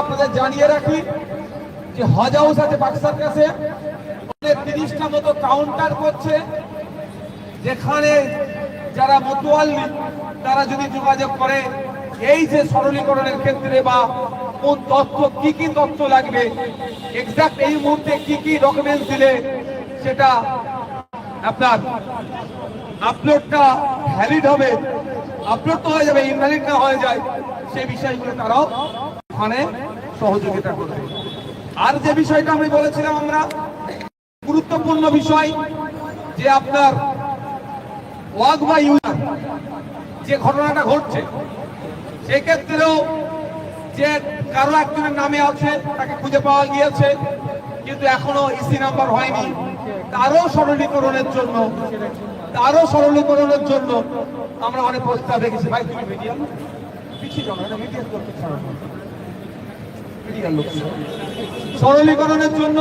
আপনাদের জানিয়ে রাখি যে হজ হাউস আছে বাক্সার কাছে। তিরিশটা মতো কাউন্টার করছে। যেখানে যারা মতুয়াল্লি, তারা যদি যোগাযোগ করে, এই যে সরলীকরণের ক্ষেত্রে বা কোন তথ্য, কি কি তথ্য লাগবে এক্সাক্ট এই মুহূর্তে কি কি ডকুমেন্টস দিলে সেটা আপনার আপলোডটা ভ্যালিড হবে আপলোড তো হয়ে যাবে ইনভ্যালিড না হয়ে যায়, সেই বিষয়গুলো তারাও ওখানে সহযোগিতা করবে। আর যে বিষয়টা আমি বলেছিলাম আমরা, গুরুত্বপূর্ণ বিষয়, যে আপনার ওয়াক বা ইউজার যে ঘটনাটা ঘটছে, সেক্ষেত্রেও যে কারও একজনের নামে আছে, তাকে খুঁজে পাওয়া গিয়েছে, কিন্তু এখনও ইসি নাম্বার হয়নি। তারও সরলীকরণের জন্য, তারও সরলীকরণের জন্য আমরা অনেক প্রস্তাব রেখেছি। ভাই, তুমি মিডিয়া পিছিয়ে যাও মিডিয়া করতে সরলীকরণের জন্য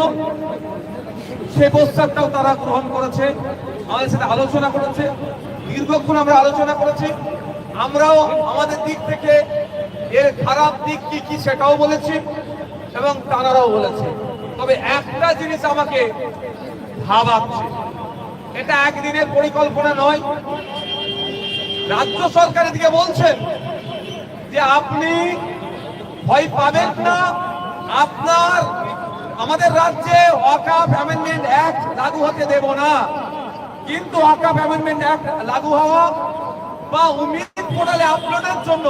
সে প্রস্তাবটাও তারা গ্রহণ করেছে, আমাদের সাথে আলোচনা করেছে, দীর্ঘক্ষণ আমরা আলোচনা করেছি। আমরাও আমাদের দিক থেকে এর খারাপ দিক কি কি সেটাও বলেছি এবং তারাও বলেছে। তবে একটা জিনিস আমাকে ভাবাচ্ছে, এটা একদিনের পরিকল্পনা নয়। রাজ্য সরকারের দিকে বলছেন যে আপনি ভয় পাবেন না। আপনার, আমাদের রাজ্যে ওয়াকাফ অ্যামেন্ডমেন্ট অ্যাক্ট লাগু হতে দেব না। কিন্তু ওয়াকাফ অ্যামেন্ডমেন্ট অ্যাক্ট লাগু হওয়া বা উমিদ পোর্টালে আপলোডের জন্য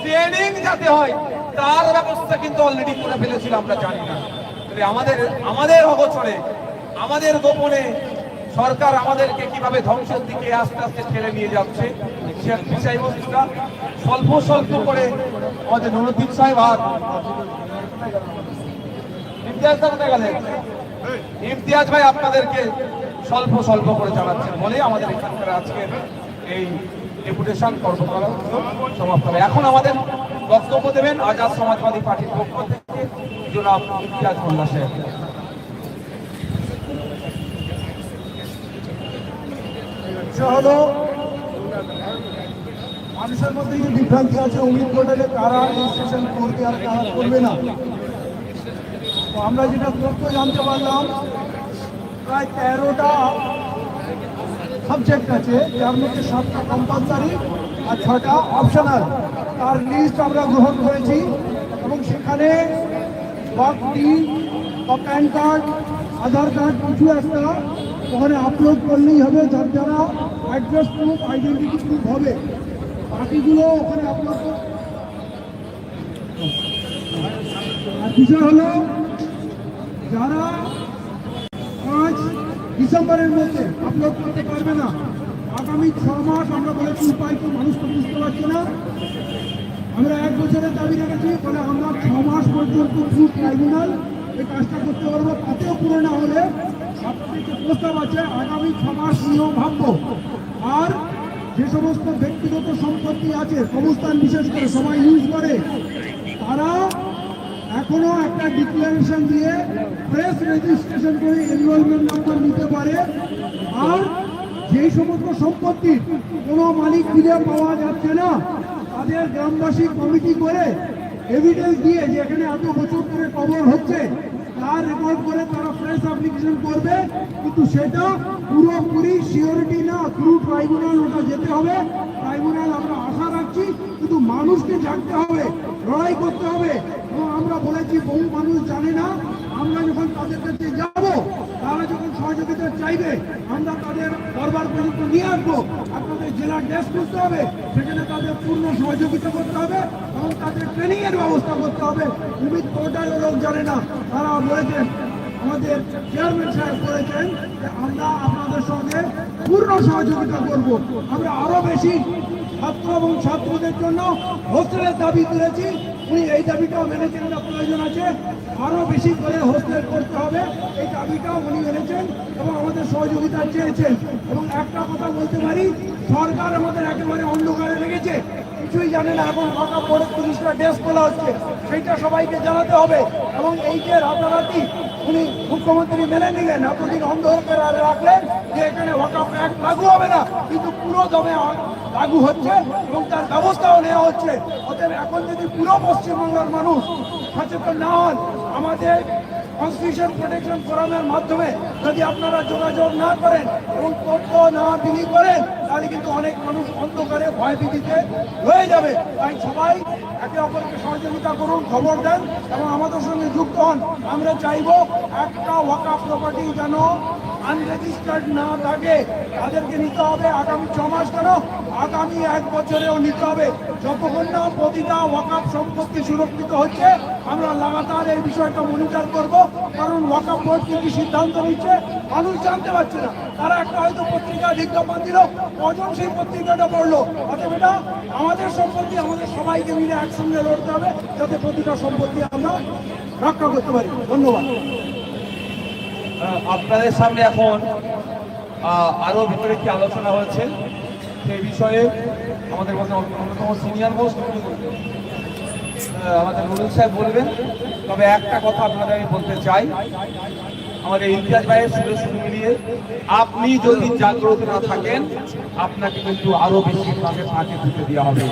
ট্রেনিং যাতে হয়, তার ব্যবস্থা কিন্তু অলরেডি করে ফেলেছিল, আমরা জানি না। আমাদের আমাদের অগোচরে, আমাদের গোপনে সরকার আমাদেরকে কীভাবে ধ্বংসের দিকে আস্তে আস্তে ঠেলে নিয়ে যাচ্ছে সে বিষয়বস্তুটা স্বল্প স্বল্প করে আমাদের নুরুদ্দিন সাহেব আর ইমতিয়াজ কোথায় গেলেন? ইমতিয়াজ ভাই আপনাদেরকে স্বল্প স্বল্প করে জানাচ্ছেন বলে আমাদের এখানকার আজকের এই ডেপুটেশন কর্মকর্তা সমাপ্ত হবে। এখন আমাদের বক্তব্য দেবেন আজাদ সমাজবাদী পার্টির পক্ষ থেকে জনাব ইমতিয়াজ মোল্লা সাহেব। হলো মানুষের মধ্যে যে বিভ্রান্তি আছে, অমিত পোর্টালে কারা রেজিস্ট্রেশন করবে আর কারা করবে না? তো আমরা যেটা তথ্য জানতে পারলাম, প্রায় তেরোটা সাবজেক্ট আছে, যার মধ্যে সাতটা কম্পালসারি আর ছটা অপশনাল তার লিস্ট আমরা গ্রহণ করেছি এবং সেখানে বাকি বা প্যান কার্ড আধার কার্ড কিছু একটা ওখানে আপলোড করলেই হবে, যার দ্বারা অ্যাড্রেস প্রুফ আইডেন্টিটি প্রুফ হবে। বাকিগুলো ওখানে আপলোড আর বিষয় হলো, যারা পাঁচ ডিসেম্বরের মধ্যে আপলোড করতে পারবে না, আগামী ছ মাস আমরা বলেছি উপায় কি মানুষ তো বুঝতে পারছে না। আমরা এক বছরের দাবি রেখেছি, ফলে আমরা ছ মাস পর্যন্ত ট্রাইব্যুনাল এই কাজটা করতে পারব, তাতেও পুরো না হলে আপনাদের প্রস্তাব আছে আগামী ছ মাস নিয়েও ভাববো আর যে সমস্ত ব্যক্তিগত সম্পত্তি আছে কবস্থান বিশেষ করে সবাই ইউজ করে, তারা এখনও একটা ডিক্লারেশন দিয়ে প্রেস রেজিস্ট্রেশন করে এনরোলমেন্ট নাম্বার নিতে পারে। আর যেই সমস্ত সম্পত্তির কোনো মালিক খুঁজে পাওয়া যাচ্ছে না, তাদের গ্রামবাসী কমিটি করে এভিডেন্স দিয়ে যে এখানে এত বছর ধরে কবর হচ্ছে তার রেকর্ড করে তারা ফ্রেশ অ্যাপ্লিকেশন করবে। কিন্তু সেটা পুরোপুরি সিওরিটি না থ্রু ট্রাইব্যুনাল ওটা যেতে হবে। ট্রাইব্যুনাল আমরা আশা রাখছি, কিন্তু মানুষকে জানতে হবে, লড়াই করতে হবে। এবং আমরা বলেছি, বহু মানুষ জানে না, আমরা যখন তাদের কাছে যাব, তারা যখন সহযোগিতা চাইবে, আমরা তাদের দরবার পর্যন্ত নিয়ে আসব। আপনাদের জেলার ডেস্ক করতে হবে সেখানে তাদের পূর্ণ সহযোগিতা করতে হবে এবং তাদের ট্রেনিং এর ব্যবস্থা করতে হবে। উমিদ পোর্টাল লোক জানে না, তারা বলেছেন আমাদের চেয়ারম্যান সাহেব বলেছেন যে আমরা আপনাদের সঙ্গে পূর্ণ সহযোগিতা করব। আমরা আরও বেশি ছাত্র এবং ছাত্রদের জন্য হোস্টেলের দাবি তুলেছি। উনি এই দাবিটাও মেনেছেন প্রয়োজন আছে। আরও বেশি করে হোস্টেল করতে হবে। এই দাবিটাও উনি মেনেছেন। সহযোগিতা চেয়েছেন এবং একটা কথা বলতে পারি, সরকার আমাদের একেবারে অন্ধকারে রেখেছে। কিছুই জানে না এখন ফাঁকা পরে তিরিশটা ড্রেস খোলা হচ্ছে, সেইটা সবাইকে জানাতে হবে। এবং এই যে রাতারাতি, উনি মুখ্যমন্ত্রী মেনে নিলেন, এতদিন অন্ধকারে রাখলেন যে এখানে ওয়াকাফ অ্যাক্ট লাগু হবে না, কিন্তু পুরো দমে লাগু হচ্ছে এবং তার ব্যবস্থাও নেওয়া হচ্ছে। অতএব এখন যদি পুরো পশ্চিমবাংলার মানুষ সচেতন না হন, আমাদের কনস্টিটিউশন প্রোটেকশন ফোরামের মাধ্যমে যদি আপনারা যোগাযোগ না করেন এবং তথ্য না বিলি করেন, তাহলে কিন্তু অনেক মানুষ অন্ধকারে ভয় ভীতিতে রয়ে যাবে। তাই সবাই একে অপরকে সহযোগিতা করুন, খবর দেন এবং আমাদের সঙ্গে যুক্ত হন। আমরা চাইব একটা ওয়াকা প্রপার্টি যেন আনরেজিস্টার্ড না থাকে। তাদেরকে নিতে হবে আগামী ছ মাস কেন? আগামী এক বছরেও নিতে হবে। যতক্ষণ না প্রতিটা ওয়াকাপ সম্পত্তি সুরক্ষিত হচ্ছে আমরা লাগাতার এই বিষয়টা মনিটর করব কারণ ওয়াকাপ বোর্ড কি সিদ্ধান্ত নিচ্ছে মানুষ জানতে পারছে না। তারা একটা হয়তো পত্রিকা বিজ্ঞাপন দিল কজন সেই পত্রিকাটা পড়ল। অতএব এটা আমাদের সম্পত্তি আমাদের সবাইকে মিলে একসঙ্গে লড়তে হবে যাতে প্রতিটা সম্পত্তি আমরা রক্ষা করতে পারি। ধন্যবাদ। আপনাদের সামনে এখন আহ, আরও ভিতরে কি আলোচনা হয়েছে। সেই বিষয়ে আমাদের অন্যতম সিনিয়র মোস্ট আমাদের নুরুল সাহেব বলবেন। তবে একটা কথা আপনাদের আমি বলতে চাই। আমাদের ইতিহাস ভাইয়ের সুরে সুর মিলিয়ে আপনি যদি জাগ্রত না থাকেন, আপনাকে কিন্তু আরও বেশি তাকে ফাঁকে ঢুকে দেওয়া হবে।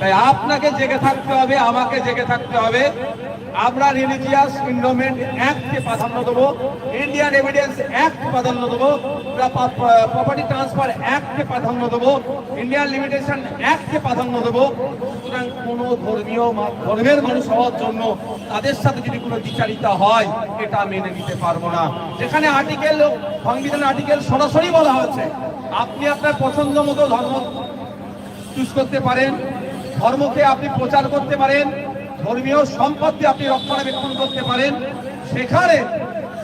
তাই আপনাকে জেগে থাকতে হবে, আমাকে জেগে থাকতে হবে। আমরা রিলিজিয়াস ইন্ডোমেন্ট অ্যাক্টকে প্রাধান্য দেবো, ইন্ডিয়ান এভিডেন্স অ্যাক্ট প্রাধান্য দেবো প্রপার্টি ট্রান্সফার অ্যাক্টকে প্রাধান্য দেবো, ইন্ডিয়ান লিমিটেশন অ্যাক্টকে প্রাধান্য দেবো। সুতরাং কোনো ধর্মীয় ধর্মের মানুষ হওয়ার জন্য তাদের সাথে যদি কোনো বিচারিতা হয়, এটা মেনে নিতে পারব না। যেখানে আর্টিকেল সংবিধান আর্টিকেল সরাসরি বলা হয়েছে, আপনি আপনার পছন্দ মতো ধর্ম চুজ করতে পারেন, ধর্মকে আপনি প্রচার করতে পারেন, ধর্মীয় সম্পত্তি আপনি রক্ষণাবেক্ষণ করতে পারেন, সেখানে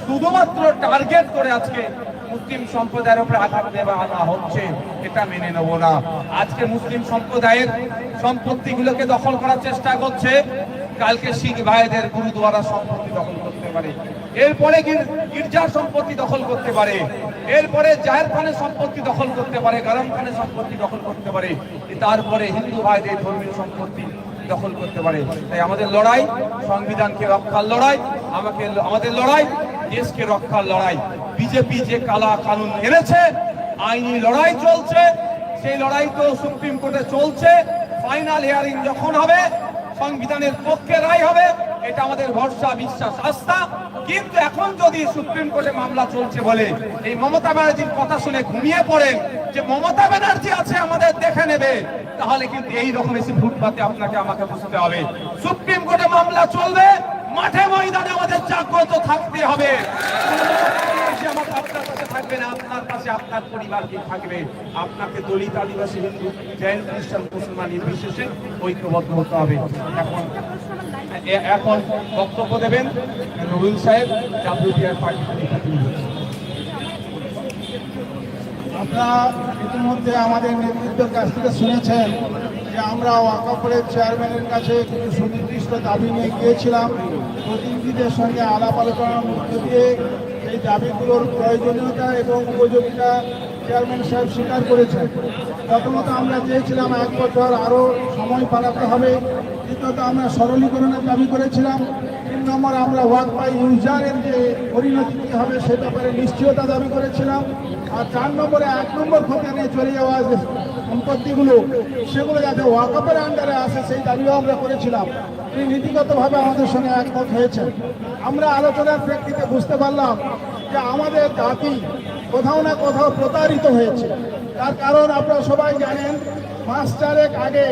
শুধুমাত্র টার্গেট করে আজকে মুসলিম সম্প্রদায়ের উপরে আঘাত দেওয়া আনা হচ্ছে, এটা মেনে নেব না। আজকে মুসলিম সম্প্রদায়ের সম্পত্তিগুলোকে দখল করার চেষ্টা করছে। কালকে শিখ ভাইদের গুরুদুয়ারা সম্পত্তি দখল করতে পারে। এরপরে গির- গির্জার সম্পত্তি দখল করতে পারে। এরপরে জাহের খানের সম্পত্তি দখল করতে পারে, গরম খানের সম্পত্তি দখল করতে পারে। তারপরে হিন্দু ভাইদের ধর্মীয় সম্পত্তি দখল করতে পারে। তাই আমাদের লড়াই, সংবিধানকে রক্ষার লড়াই, আমাকে আমাদের লড়াই, দেশকে রক্ষার লড়াই। বিজেপি যে কালা কানুন এনেছে, আইনি লড়াই চলছে, সেই লড়াই তো সুপ্রিম কোর্টে চলছে। ফাইনাল হিয়ারিং যখন হবে, সংবিধানের পক্ষে রায় হবে, এটা আমাদের ভরসা, বিশ্বাস, আস্থা। কিন্তু এখন যদি সুপ্রিম কোর্টে মামলা চলছে বলে এই মমতা ব্যানার্জির কথা শুনে ঘুমিয়ে পড়েন, যে মমতা ব্যানার্জি আছে আমাদের দেখে নেবে, তাহলে কিন্তু এই রকম এসে ফুটপাতে আপনাকে আমাকে বুঝতে হবে। সুপ্রিম কোর্টে মামলা চলবে, মাঠে ময়দানে আমাদের জাগ্রত থাকতে হবে। এসে আমাকে আপনার পাশে থাকবে না আপনার পাশে আপনার পরিবারকে থাকবে? আপনাকে দলিত আদিবাসী হিন্দু, জৈন, খ্রিস্টান, মুসলমান, নির্বিশেষে ঐক্যবদ্ধ হতে হবে। এখন এখন বক্তব্য দেবেন রবিন সাহেব ডাব্লিউপিআর পার্টি আপনারা ইতিমধ্যে আমাদের নেতৃত্বের কাছ থেকে শুনেছেন যে আমরা ওয়াকাপুরের চেয়ারম্যানের কাছে কিছু সুনির্দিষ্ট দাবি নিয়ে গিয়েছিলাম। প্রতিনিধিদের সঙ্গে আলাপ আলোচনার মধ্যে দিয়ে এই দাবিগুলোর প্রয়োজনীয়তা এবং উপযোগিতা চেয়ারম্যান সাহেব স্বীকার করেছেন। প্রথমত আমরা চেয়েছিলাম এক বছর আরও সময় পালাতে হবে। দ্বিতীয়ত আমরা সরলীকরণের দাবি করেছিলাম। তিন নম্বর আমরা ওয়ার্ক বাই ইউজারের যে পরিণতি কী হবে সে ব্যাপারে নিশ্চয়তা দাবি করেছিলাম। আর চার নম্বরে এক নম্বর খতিয়ানে চলে যাওয়া সম্পত্তিগুলো, সেগুলো যাতে ওয়াকপের আন্ডারে আসে, সেই দাবিও আমরা করেছিলাম। তিনি নীতিগতভাবে আমাদের সঙ্গে একমত হয়েছে আমরা আলোচনার প্রেক্ষিতে বুঝতে পারলাম যে আমাদের জাতি কোথাও না কোথাও প্রতারিত হয়েছে। তার কারণ আপনারা সবাই জানেন, মাস চারেক আগে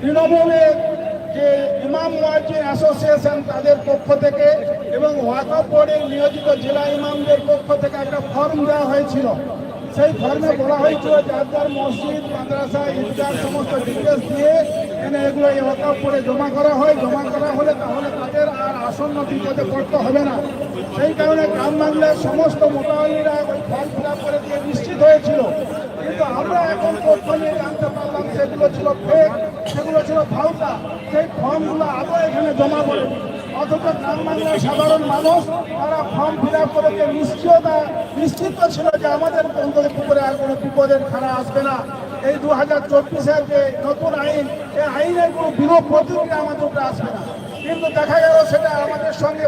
তৃণমূলের যে ইমাম ওয়াজিন অ্যাসোসিয়েশন তাদের পক্ষ থেকে এবং ওয়াকফ বোর্ডের নিয়োজিত জেলা ইমামদের পক্ষ থেকে একটা ফর্ম দেওয়া হয়েছিল। সেই ফর্মে বলা হয়েছিল, যার যার মসজিদ, মাদ্রাসা, ঈদগাহ, সমস্ত ডিটেলস দিয়ে এনে এগুলো এই ওয়াকফ বোর্ডে জমা করা হয়। জমা করা হলে তাহলে তাদের আর আসন্ন বিপদে করতে হবে না। সেই কারণে গ্রাম বাংলার সমস্ত মোটামুটিরা ফর্ম ফিল করে দিয়ে নিশ্চিত হয়েছিল। কিন্তু আমরা এখন নিয়ে জানতে পারলাম, সেগুলো ছিল ফেক সেগুলো ছিল ভাউতা সেই ফর্মগুলো আদৌ এখানে জমা করে অথচ সাধারণ মানুষ, তারা ফর্ম ফিল আপ করেছে নিশ্চয়তা, নিশ্চিত ছিল যে আমাদের বন্ধুদের পুকুরে আর কোনো বিপদের খানা আসবে না। এই দু হাজার চব্বিশের যে নতুন আইন, এই আইনের কোনো বিরোধ প্রতিক্রিয়া আমাদের উপরে আসবে না। কিন্তু দেখা গেল সেটা আমাদের সঙ্গে